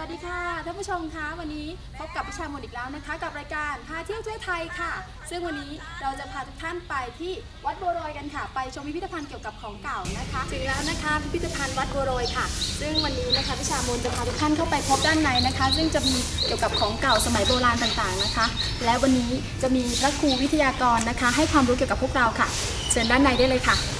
วัสดีค่ะท่านผู้ชมคะวันนี้พบกับพิชามนอีกแล้วนะคะ กับรายการพาเที่ยวทั่วไทยค่ะ ซึ่งวันนี้เราจะพาทุกท่านไปที่วัดบัวรอยกันค่ะ ไปชมพิพิธภัณฑ์เกี่ยวกับของเก่านะคะถึงแล้วนะคะพิพิธภัณฑ์วัดบัวรอยค่ะ ซึ่งวันนี้นะคะพิชามนจะพาทุกท่านเข้าไปพบด้านในนะคะ ซึ่งจะมีเกี่ยวกับของเก่าสมัยโบราณต่างๆนะคะ และวันนี้จะมีพระครูวิทยากรนะคะ ให้ความรู้เกี่ยวกับพวกเราค่ะ เชิญด้านในได้เลยค่ะ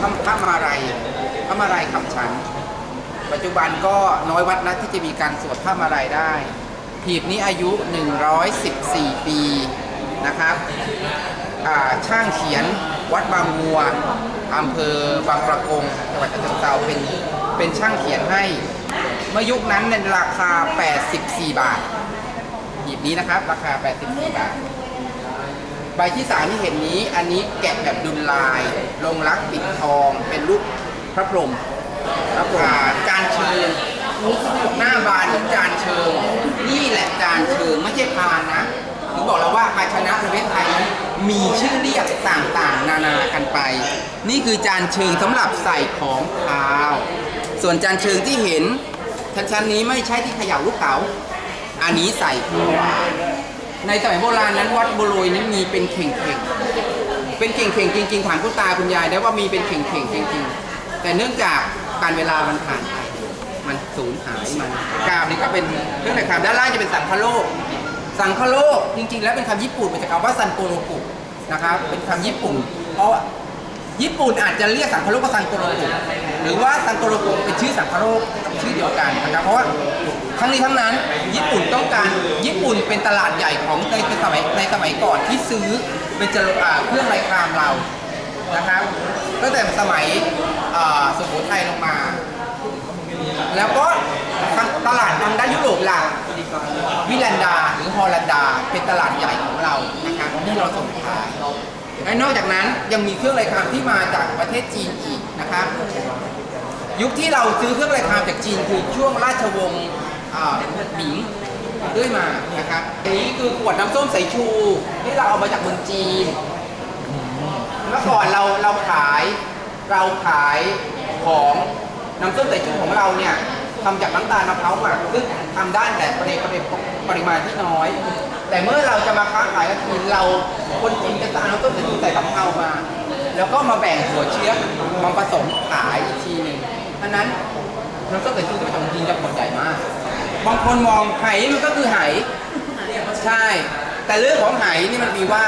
พีร์พระพระมาลัยพระมาลัยคำฉัน ปัจจุบันก็น้อยวัดนะที่จะมีการสวดพระมาลัยได้หีบนี้อายุ 114 ปีนะครับช่างเขียนวัดบางงัวอำเภอบางประกงจังหวัดฉะเชิงเทราเป็นเป็นช่างเขียนให้เมื่อยุคนั้นในราคา 84 บาทหีบนี้นะครับ ราคา 84 บาท ใบที่สามที่เห็นนี้อันนี้แกะแบบดุลลาย ลงรักปิดทอง เป็นรูปพระพรหมพระพรหมอ่าจานเชิงหน้าบานเหมือนจานเชิง นี่แหละจานเชิงไม่ใช่พานนะถึงบอกแล้วว่าภาชนะประเทศไทยนั้นมีชื่อเรียกต่างๆ นานากันไป นี่คือจานเชิงสำหรับใส่ของขาว ส่วนจานเชิงที่เห็นชั้นๆนี้ไม่ใช่ที่เขย่าลูกเต๋าอันนี้ใส่ของหวาน ในสมัยโบราณนั้นวัดบุลอยนั้นมีเป็นเข่งเข่งเป็นเข่งเข่งจริงๆถามคุณตาคุณยายได้ว่ามีเป็นเข่งเข่งจริงๆ แต่เนื่องจากการเวลามันผ่านไปมันสูญหายมันกราบนี่ก็เป็นเครื่องแต่งคำด้านล่างจะเป็นสังคโลก สังคโลกจริงๆ แล้วเป็นคำญี่ปุ่นมาจากคำว่าซันโกโรกุนะครับเป็นคำญี่ปุ่น เพราะ ญี่ปุ่นอาจจะเรียกสังคโลกว่าซังโกโรกุหรือว่าซังโกโรกุเป็นชื่อสังคโลกชื่อเดียวกันนะครับเพราะว่าทั้งนี้ทั้งนั้น ญี่ปุ่นต้องการญี่ปุ่นเป็นตลาดใหญ่ของในสมัยในสมัยก่อนที่ซื้อเป็นจรอ่าเครื่องไรครามเรานะครับตั้งแต่สมัยอ่าสุโขทัยลงมา แล้วก็ตลาดทางด้านยุโรปล่ะวิลันดาหรือฮอลันดา เป็นตลาดใหญ่ของเรานะครับที่เราส่งขาย และนอกจากนั้นยังมีเครื่องไรคามที่มาจากประเทศจีนอีกนะครับ ยุคที่เราซื้อเครื่องไรคามจากจีนคือช่วงราชวงศ์หมิงด้วยมานะครับอันนี้คือขวดน้ำส้มสายชูที่เราเอามาจากเมืองจีน เมื่อก่อนเราเราขายเราขายของน้ำส้มสายชูของเราเนี่ย ทำจากน้ำตาลมะพร้าวหมักซึ่งทำได้แต่ปริปริปริมาณที่น้อย แต่เมื่อเราจะมาค้าขายกับจีนเราคนจีนจะสั่งน้ำส้มสายชูใส่กับเพรามา แล้วก็มาแบ่งหัวเชื้อมาผสมขายอีกทีหนึ่งเพราะนั้นน้ำส้มสายชูที่มาจากจีนจะขวดใหญ่มากบางคนมองไหมันก็คือไหใช่ แต่เรื่องของไหนี่มันมีว่า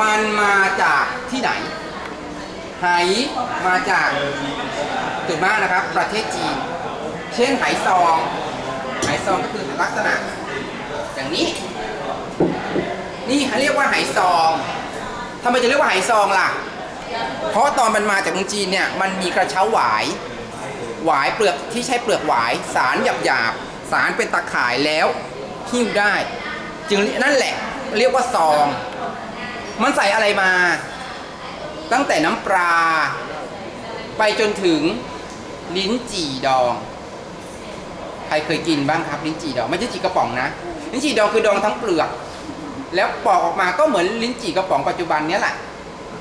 มันมาจากที่ไหน ไหมาจากส่วนมากนะครับ ประเทศจีน เช่นไหซอง ไหซองก็คือลักษณะ อย่างนี้ นี่เรียกว่าไหซองทำไมจะเรียกว่าไหซองล่ะ เพราะตอนมันมาจากเมืองจีนเนี่ยมันมีกระเช้าหวาย หวายเปลือกที่ใช้เปลือกหวาย สารหยาบหยาบๆสารเป็นตะข่ายแล้วหิ้วได้ จึงนั่นแหละ เรียกว่าซอง มันใส่อะไรมา ตั้งแต่น้ำปลา ไปจนถึงลิ้นจี่ดอง ใครเคยกินบ้างครับ ลิ้นจี่ดอง ไม่ใช่จีกระป๋องนะ ลิ้นจี่ดองคือดองทั้งเปลือก แล้วปอกออกมาก็เหมือนลิ้นจี่กระป๋องปัจจุบันนี้แหละ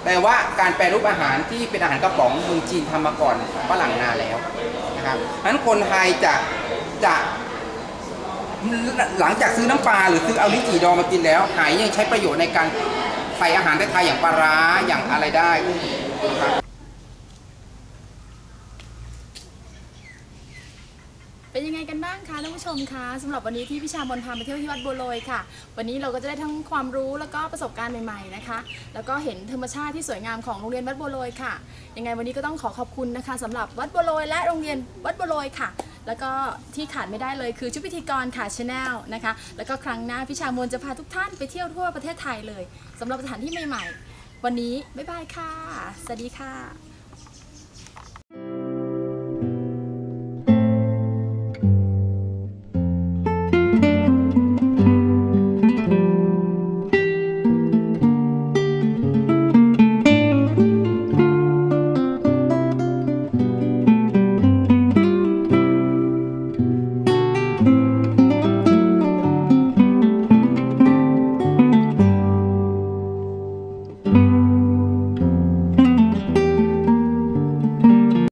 แต่ว่าการแปรรูปอาหารที่เป็นอาหารกระป๋องเมืองจีนทำมาก่อนฝรั่งนานแล้วนะครับฉะนั้นคนไทยจะจะหลังจากซื้อน้ำปลาหรือซื้อเอาลิ้นจี่ดองมากินแล้ว หายยังใช้ประโยชน์ในการ ใส่อาหารไทยอย่างปลาร้าอย่างอะไรได้ครับ เป็นยังไงกันบ้างคะท่านผู้ชมคะสำหรับวันนี้ที่พิชามนพามาเที่ยวที่วัดบัวลอยค่ะ วันนี้เราก็จะได้ทั้งความรู้แล้วก็ประสบการณ์ใหม่ๆนะคะ แล้วก็เห็นธรรมชาติที่สวยงามของโรงเรียนวัดบัวลอยค่ะยังไงวันนี้ก็ต้องขอขอบคุณนะคะสำหรับวัดบัวลอยและโรงเรียนวัดบัวลอยค่ะ แล้วก็ที่ขาดไม่ได้เลยคือชุดพิธีกรค่ะชาแนลนะคะ แล้วก็ครั้งหน้าพิชามนจะพาทุกท่านไปเที่ยวทั่วประเทศไทยเลยสำหรับสถานที่ใหม่ๆวันนี้บ๊ายบายค่ะสวัสดีค่ะ